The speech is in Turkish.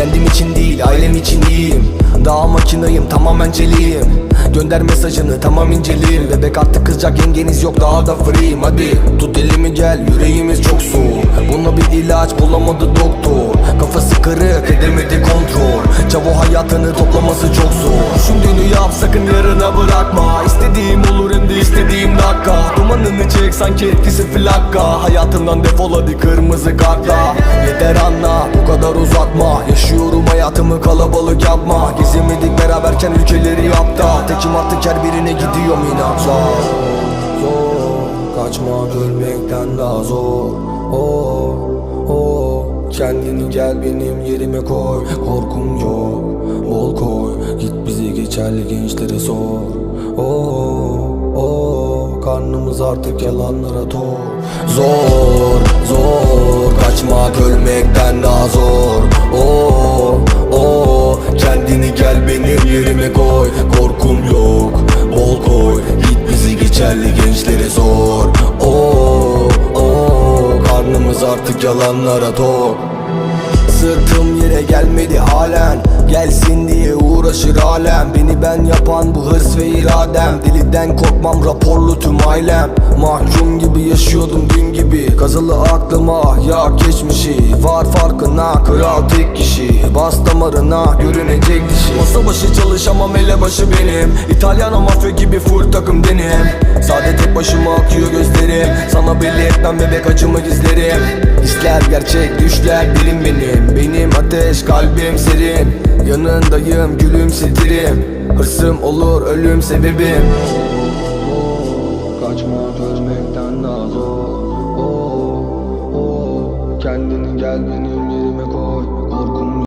Kendim için değil ailem için iyiyim. Daha makinayım tamamen celiyim Gönder mesajını tamam inceleyim Bebek artık kızacak yengeniz yok daha da free'yim Hadi tut elimi gel yüreğimiz çok soğuk. Buna bir ilaç bulamadı doktor. Kafası kırık edemedi kontrol. Çavo hayatını toplaması çok zor. Düşündüğünü yap sakın yarına bırakma. İstediğim olur dakika. Dumanını çek sanki etkisi flakka Hayatından defol hadi kırmızı kartla. Yeter anla bu kadar uzatma. Yaşıyorum hayatımı kalabalık yapma. Gezemedik beraberken ülkeleri yapta. Tekim artık her birine gidiyorum inatla Zor kaçmak ölmekten daha zor. Oh oh. Kendini gel benim yerime koy. Korkum yok bol koy. Git bizi geçerli gençlere sor. Oh oh Karnımız artık yalanlara tok. Zor zor Kaçmak ölmekten daha zor Oh oh Kendini gel benim yerime koy. Korkum yok bol koy. Git bizi geçerli gençlere sor. Oh oh Karnımız artık yalanlara tok. Sırtım yere gelmedi halen. Gelsin diye uğraşır alem. Beni ben yapan bu ve iradem. Deliden korkmam raporlu tüm ailem. Mahkum gibi yaşıyordum dün gibi. Kazılı aklıma ya geçmişi. Var farkına kral tek kişi. Bas damarına görünecek dişi. Masa başı çalışamam elebaşı benim. İtalyan mafya gibi full takım denim. Sade tek başıma akıyor gözlerim. Sana belli etmem bebek acımı gizlerim. Hisler gerçek düşler dilim benim. Benim ateş kalbim serin. Yanındayım gülümsetirim Hırsım olur ölüm sebebim. Kaçmak ölmekten daha zor. Oh, oh, oh. Kendini gel benim yerime koy.